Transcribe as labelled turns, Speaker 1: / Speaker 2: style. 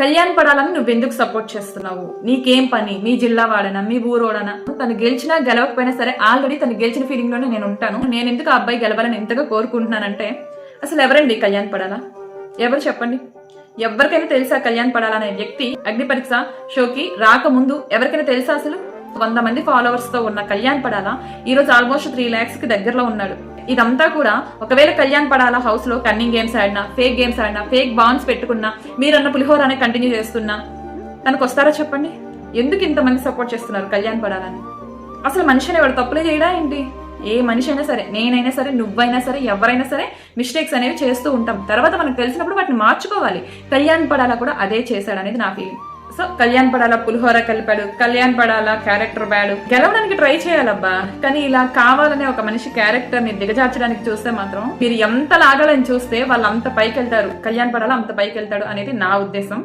Speaker 1: కళ్యాణ్ పడాలని నువ్వెందుకు సపోర్ట్ చేస్తున్నావు? నీకేం పని? మీ జిల్లా వాడనా? మీ ఊరోడనా తను గెలిచినా గెలవకపోయినా సరే ఆల్రెడీ తను గెలిచిన ఫీలింగ్లోనే నేను ఉంటాను. నేను ఎందుకు ఆ అబ్బాయి గెలవాలని ఎంతగా కోరుకుంటున్నానంటే అసలు ఎవరండి కళ్యాణ్ పడాలా? ఎవరు చెప్పండి? ఎవరికైనా తెలుసా కళ్యాణ్ పడాలనే వ్యక్తి? అగ్ని పరీక్ష షోకి రాకముందు ఎవరికైనా తెలుసా అసలు? వంద మంది ఫాలోవర్స్తో ఉన్న కళ్యాణ్ పడాలా? ఈ రోజు ఆల్మోస్ట్ త్రీ లాక్స్కి దగ్గరలో ఉన్నాడు. ఇదంతా కూడా ఒకవేళ కళ్యాణ్ పడాలా హౌస్లో కన్నింగ్ గేమ్స్ ఆడినా ఫేక్ గేమ్స్ ఆడినా ఫేక్ బాండ్స్ పెట్టుకున్నా మీరన్న పులిహోరానే కంటిన్యూ చేస్తున్నా తనకు వస్తారా చెప్పండి? ఎందుకు ఇంతమంది సపోర్ట్ చేస్తున్నారు కళ్యాణ్ పడాలని? అసలు మనిషిని వాడు తప్పులే చేయడా ఏంటి? ఏ మనిషి అయినా సరే నేనైనా సరే నువ్వైనా సరే ఎవరైనా సరే మిస్టేక్స్ అనేవి చేస్తూ ఉంటాం. తర్వాత మనకు తెలిసినప్పుడు వాటిని మార్చుకోవాలి. కళ్యాణ్ పడాలా కూడా అదే చేశాడు అనేది నా ఫీలింగ్ సో కళ్యాణ్ పడాల పులిహోర కలిపాడు. Kalyan Padala character bad. గెలవడానికి ట్రై చేయాలబ్బా. కానీ ఇలా కావాలనే ఒక మనిషి క్యారెక్టర్ని దిగజార్చడానికి చూస్తే మాత్రం మీరు ఎంత లాగాలని చూస్తే వాళ్ళు అంత పైకి వెళ్తారు కళ్యాణ్ పడాల అంత పైకి వెళ్తాడు అనేది నా ఉద్దేశం.